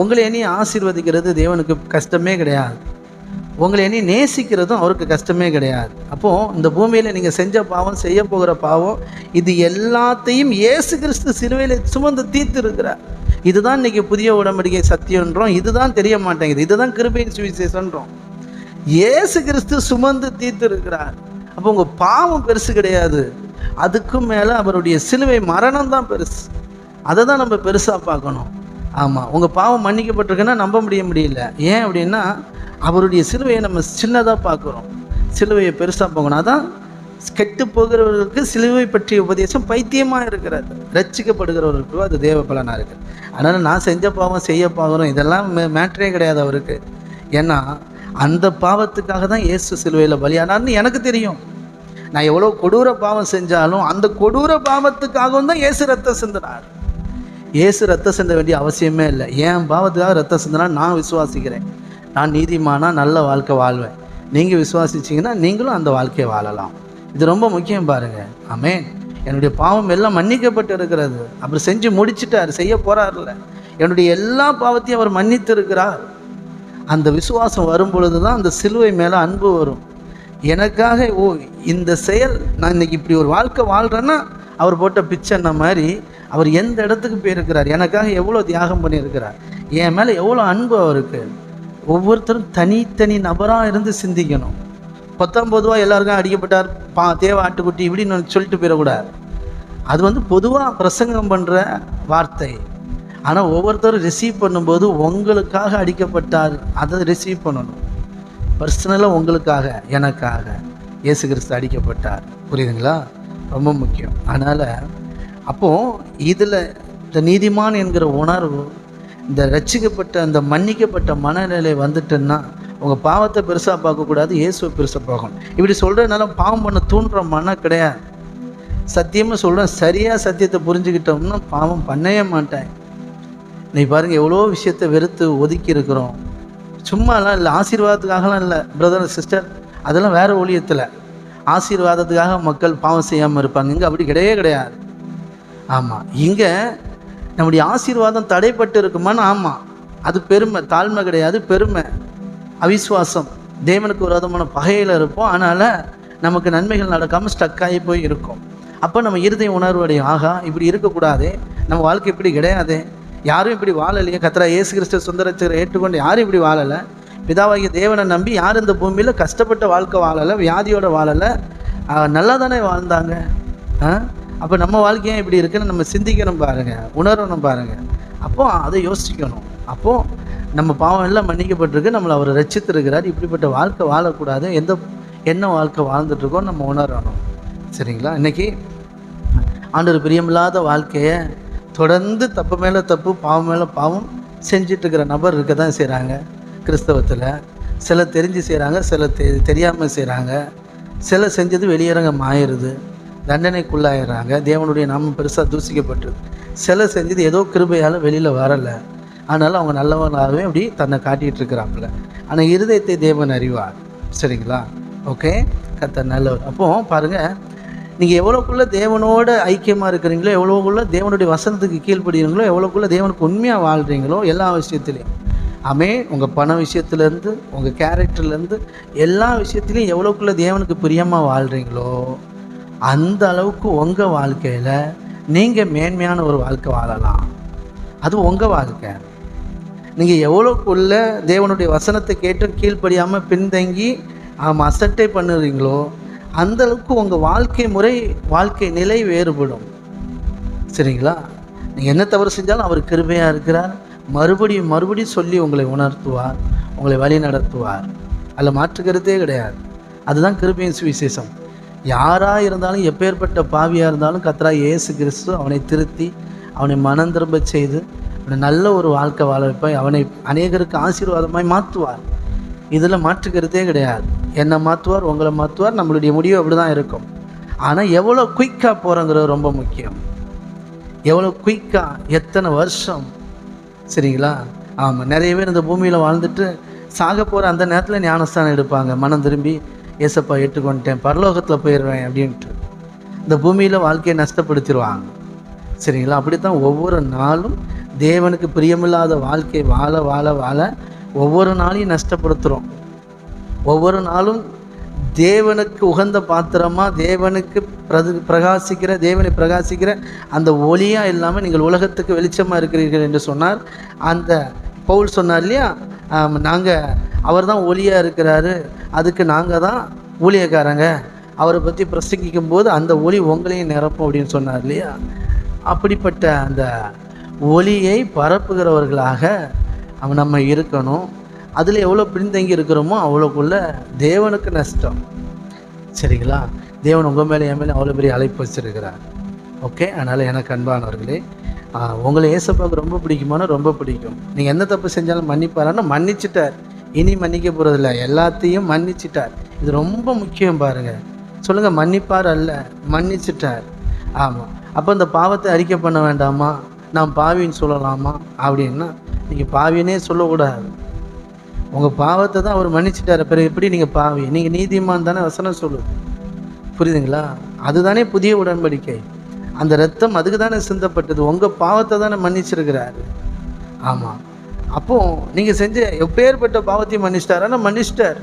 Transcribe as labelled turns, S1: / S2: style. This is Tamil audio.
S1: உங்களை எண்ணி ஆசீர்வதிக்கிறது தேவனுக்கு கஷ்டமே கிடையாது. உங்களை எண்ணி நேசிக்கிறதும் அவருக்கு கஷ்டமே கிடையாது. அப்போது இந்த பூமியில் நீங்கள் செஞ்ச பாவம் செய்ய போகிற பாவம் இது எல்லாத்தையும் இயேசு கிறிஸ்து சிலுவையில் சுமந்து தீர்த்து இருக்கிறார் இதுதான் இன்னைக்கு புதிய உடம்படிக்கை சத்தியன்றோம். இதுதான் தெரிய மாட்டேங்குது. இதுதான் கிருபையின் சுவிசேஷன்றோம். இயேசு கிறிஸ்து சுமந்து தீர்த்து இருக்கிறார் அப்போ உங்கள் பாவம் பெருசு கிடையாது. அதுக்கும் மேலே அவருடைய சிலுவை மரணம் தான் பெருசு. அதை தான் நம்ம பெருசாக பார்க்கணும். ஆமாம் உங்கள் பாவம் மன்னிக்கப்பட்டிருக்குன்னா நம்ப முடிய முடியல. ஏன் அப்படின்னா அவருடைய சிலுவையை நம்ம சின்னதாக பார்க்குறோம். சிலுவையை பெருசாக போகணும் அதான் கெட்டு போகிறவர்களுக்கு சிலுவை பற்றிய உபதேசம் பைத்தியமாக இருக்கிறது. ரச்சிக்கப்படுகிறவர்களுக்கு அது தேவ பலனாக இருக்குது அதனால் நான் செஞ்ச பாவம் செய்ய பார்க்குறோம் இதெல்லாம் மே மேட்ரே கிடையாது அவருக்கு. ஏன்னா அந்த பாவத்துக்காக தான் இயேசு சிலுவையில் பலியானார்னு எனக்கு தெரியும். நான் எவ்வளோ கொடூர பாவம் செஞ்சாலும் அந்த கொடூர பாவத்துக்காகவும் தான் இயேசு ரத்தம் சிந்தினார். இயேசு ரத்தம் சிந்த வேண்டிய அவசியமே இல்லை. என் பாவத்துக்காக ரத்தம் சிந்தனா நான் விசுவாசிக்கிறேன். நான் நீதிமானா நல்ல வாழ்க்கை வாழ்வேன். நீங்கள் விசுவாசிச்சீங்கன்னா நீங்களும் அந்த வாழ்க்கையை வாழலாம். இது ரொம்ப முக்கியம் பாருங்க. ஆமென் என்னுடைய பாவம் எல்லாம் மன்னிக்கப்பட்டு இருக்கிறது. அப்படி செஞ்சு முடிச்சிட்டார். செய்ய போறாருல்ல. என்னுடைய எல்லா பாவத்தையும் அவர் மன்னித்து இருக்கிறார் அந்த விசுவாசம் வரும் பொழுது தான் அந்த சிலுவை மேலே அன்பு வரும். எனக்காக ஓ இந்த செயல் நான் இன்னைக்கு இப்படி ஒரு வாழ்க்கை வாழ்கிறேன்னா அவர் போட்ட பிச்சைன்ன மாதிரி? அவர் எந்த இடத்துக்கு போயிருக்கிறார்? எனக்காக எவ்வளோ தியாகம் பண்ணியிருக்கிறார்? என் மேலே எவ்வளோ அன்பு அவருக்கு? ஒவ்வொருத்தரும் தனித்தனி நபராக இருந்து சிந்திக்கணும். பத்தொம்பது எல்லாருக்கும் அடிக்கப்பட்டார் பா தேவ ஆட்டுக்குட்டி இப்படின்னு சொல்லிட்டு போயிடக்கூடாது. அது வந்து பொதுவாக பிரசங்கம் பண்ணுற வார்த்தை. ஆனால் ஒவ்வொருத்தரும் ரிசீவ் பண்ணும்போது உங்களுக்காக அடிக்கப்பட்டார் அதை ரிசீவ் பண்ணணும். பர்சனலாக உங்களுக்காக எனக்காக. இயேசு கிறிஸ்து அடிக்கப்பட்டார். புரியுதுங்களா? ரொம்ப முக்கியம். அதனால் அப்போது இதில் இந்த நீதிமான் என்கிற உணர்வு இந்த ரட்சிக்கப்பட்ட அந்த மன்னிக்கப்பட்ட மனநிலை வந்துட்டுன்னா உங்கள் பாவத்தை பெருசாக பார்க்கக்கூடாது இயேசுவை பெருசாக பார்க்கணும். இப்படி சொல்கிறதுனால பாவம் பண்ண தூண்டுற மனம் கிடையாது. சத்தியமாக சொல்கிறேன் சரியாக சத்தியத்தை புரிஞ்சுக்கிட்டோம்னா பாவம் பண்ணவே மாட்டேன். நீ பாருங்கள் எவ்வளோ விஷயத்தை வெறுத்து ஒதுக்கி இருக்கிறோம் சும்மாலாம் இல்லை ஆசீர்வாதத்துக்காகலாம் இல்லை பிரதர் சிஸ்டர் அதெல்லாம் வேறு ஊழியத்தில் ஆசீர்வாதத்துக்காக மக்கள் பாவம் செய்யாமல் இருப்பாங்க. இங்கே அப்படி கிடையவே கிடையாது. ஆமாம் இங்கே நம்முடைய ஆசீர்வாதம் தடைப்பட்டு இருக்குமான்னு ஆமாம் அது பெருமை தாழ்மை கிடையாது பெருமை. அவிஸ்வாசம் தேவனுக்கு ஒரு விதமான பகையில் இருப்போம். அதனால் நமக்கு நன்மைகள் நடக்காமல் ஸ்டக் ஆகி போய் இருக்கும். அப்போ நம்ம இருதய உணர்வுடைய ஆகா இப்படி இருக்கக்கூடாது. நம்ம வாழ்க்கை இப்படி கிடையாது. யாரும் இப்படி வாழலையே. கத்ரா ஏசு கிறிஸ்து சுந்தரச்சரை ஏற்றுக்கொண்டு யாரும் இப்படி வாழலை. பிதாவாகிய தேவனை நம்பி யார் இந்த பூமியில் கஷ்டப்பட்ட வாழ்க்கை வாழலை வியாதியோட வாழலை. நல்லா தானே வாழ்ந்தாங்க. ஆ? அப்போ நம்ம வாழ்க்கையும் இப்படி இருக்குன்னு நம்ம சிந்திக்கணும் பாருங்கள் உணரணும் பாருங்கள் அப்போ அதை யோசிக்கணும். அப்போது நம்ம பாவம் எல்லாம் மன்னிக்கப்பட்டிருக்கு நம்மளை அவர் ரட்சித்திருக்கிறார். இப்படிப்பட்ட வாழ்க்கை வாழக்கூடாது. எந்த என்ன வாழ்க்கை வாழ்ந்துட்டுருக்கோம் நம்ம உணரணும். சரிங்களா? இன்னைக்கு ஆண்டவர் பிரியமில்லாத வாழ்க்கையை தொடர்ந்து தப்பு மேலே தப்பு பாவம் மேலே பாவம் செஞ்சிட்ருக்கிற நபர் இருக்க தான் செய்கிறாங்க கிறிஸ்தவத்தில். சில தெரிஞ்சு செய்கிறாங்க சில தெ தெரியாமல் செய்கிறாங்க சில செஞ்சது வெளியரங்கம் ஆயிடுது தண்டனைக்குள்ளாயிடுறாங்க தேவனுடைய நாமம் பெருசாக தூசிக்கப்பட்டிருக்கு. சில செஞ்சது ஏதோ கிருபையால் வெளியில் வரலை. அதனால் அவங்க நல்லவனாகவே அப்படி தன்னை காட்டிகிட்டு இருக்கிறாப்புல. ஆனால் இருதயத்தை தேவன் அறிவார். சரிங்களா? ஓகே? கத்த நல்லவர். அப்போ பாருங்கள் நீங்கள் எவ்வளோக்குள்ளே தேவனோட ஐக்கியமாக இருக்கிறீங்களோ எவ்வளோக்குள்ளே தேவனுடைய வசனத்துக்கு கீழ்ப்படுகிறீங்களோ எவ்வளோக்குள்ளே தேவனுக்கு உண்மையாக வாழ்கிறீங்களோ எல்லா விஷயத்துலையும். அமே உங்கள் பண விஷயத்துலேருந்து உங்கள் கேரக்டர்லேருந்து எல்லா விஷயத்துலையும் எவ்வளோக்குள்ளே தேவனுக்கு பிரியமாக வாழ்கிறீங்களோ அந்த அளவுக்கு உங்கள் வாழ்க்கையில் நீங்கள் மேன்மையான ஒரு வாழ்க்கை வாழலாம். அது உங்கள் வாழ்க்கை. நீங்கள் எவ்வளோக்குள்ள தேவனுடைய வசனத்தை கேட்டு கீழ்ப்படியாமல் பின்தங்கி அசட்டை பண்ணுறீங்களோ அந்த அளவுக்கு உங்கள் வாழ்க்கை முறை வாழ்க்கை நிலை வேறுபடும். சரிங்களா? நீங்கள் என்ன தவறு செஞ்சாலும் அவர் கிருபையாக இருக்கிறார். மறுபடியும் மறுபடியும் சொல்லி உங்களை உணர்த்துவார் உங்களை வழி நடத்துவார் அதில் மாற்றுக்கிறதே கிடையாது. அதுதான் கிருபையின் சுவிசேஷம். யாராக இருந்தாலும் எப்பேற்பட்ட பாவியாக இருந்தாலும் கத்ரா இயேசு கிறிஸ்து அவனை திருத்தி அவனை மனம் திரும்ப செய்து அவனை நல்ல ஒரு வாழ்க்கை வாழ வைப்பாய். அவனை அநேகருக்கு ஆசீர்வாதமாய் மாற்றுவார். இதில் மாற்றுக்கிறதே கிடையாது. என்னை மாற்றுவார் உங்களை மாற்றுவார் நம்மளுடைய முடிவு அப்படி தான் இருக்கும் ஆனால் எவ்வளோ குயிக்காக போகிறோங்கிறது ரொம்ப முக்கியம். எவ்வளோ குயிக்காக எத்தனை வருஷம்? சரிங்களா? ஆமாம் நிறைய பேர் இந்த பூமியில் வாழ்ந்துட்டு சாக போகிற அந்த நேரத்தில் ஞானஸ்தானம் எடுப்பாங்க. மனம் திரும்பி ஏசப்பா ஏற்றுக்கொண்டேன் பரலோகத்தில் போயிடுவேன் அப்படின்ட்டு. இந்த பூமியில் வாழ்க்கையை நஷ்டப்படுத்திடுவாங்க. சரிங்களா? அப்படி தான் ஒவ்வொரு நாளும் தேவனுக்கு பிரியமில்லாத வாழ்க்கை வாழ வாழ வாழ ஒவ்வொரு நாளையும் நஷ்டப்படுத்துகிறோம் ஒவ்வொரு நாளும் தேவனுக்கு உகந்த பாத்திரமாக தேவனுக்கு பிரது பிரகாசிக்கிற தேவனை பிரகாசிக்கிற அந்த ஒளியாக இல்லாமல் நீங்கள் உலகத்துக்கு வெளிச்சமாக இருக்கிறீர்கள் என்று சொன்னார். அந்த பவுல் சொன்னார் இல்லையா? நாங்கள் அவர் தான் ஒளியாக இருக்கிறாரு. அதுக்கு நாங்கள் தான் ஊழியக்காரங்க. அவரை பற்றி பிரசங்கிக்கும் போது அந்த ஒளி உங்களையும் நிரப்பும் அப்படின்னு சொன்னார் இல்லையா? அப்படிப்பட்ட அந்த ஒளியை பரப்புகிறவர்களாக நம்ம இருக்கணும். அதில் எவ்வளோ பின்தங்கி இருக்கிறோமோ அவ்வளோக்குள்ள தேவனுக்கு நஷ்டம். சரிங்களா? தேவன் உங்கள் மேலே என் மேலே அவ்வளோ பெரிய அழைப்பு வச்சுருக்கிறார். ஓகே? அதனால் எனக்கு அன்பானவர்களே உங்களை ஏசப்பாவுக்கு ரொம்ப பிடிக்குமானா ரொம்ப பிடிக்கும். நீங்கள் எந்த தப்பு செஞ்சாலும் மன்னிப்பாரான்னு மன்னிச்சிட்டார். இனி மன்னிக்க போகிறதில்ல எல்லாத்தையும் மன்னிச்சிட்டார். இது ரொம்ப முக்கியம் பாருங்கள் சொல்லுங்கள் மன்னிப்பார் அல்ல மன்னிச்சிட்டார். ஆமாம் அப்போ இந்த பாவத்தை அறிக்கை பண்ண வேண்டாமா? நான் பாவின்னு சொல்லலாமா? அப்படின்னா நீங்கள் பாவினே சொல்லக்கூடாது. உங்கள் பாவத்தை தான் அவர் மன்னிச்சிட்டார். பிறகு எப்படி நீங்கள் பாவி? நீங்கள் நீதிமான் தானே வசனம் சொல்லுது. புரியுதுங்களா? அதுதானே புதிய உடன்படிக்கை. அந்த ரத்தம் அதுக்கு தானே சிந்தப்பட்டது. உங்கள் பாவத்தை தானே மன்னிச்சிருக்கிறாரு. ஆமாம் அப்போது நீங்கள் செஞ்ச எப்பேற்பட்ட பாவத்தையும் மன்னிச்சிட்டாரா. மன்னிச்சிட்டார்.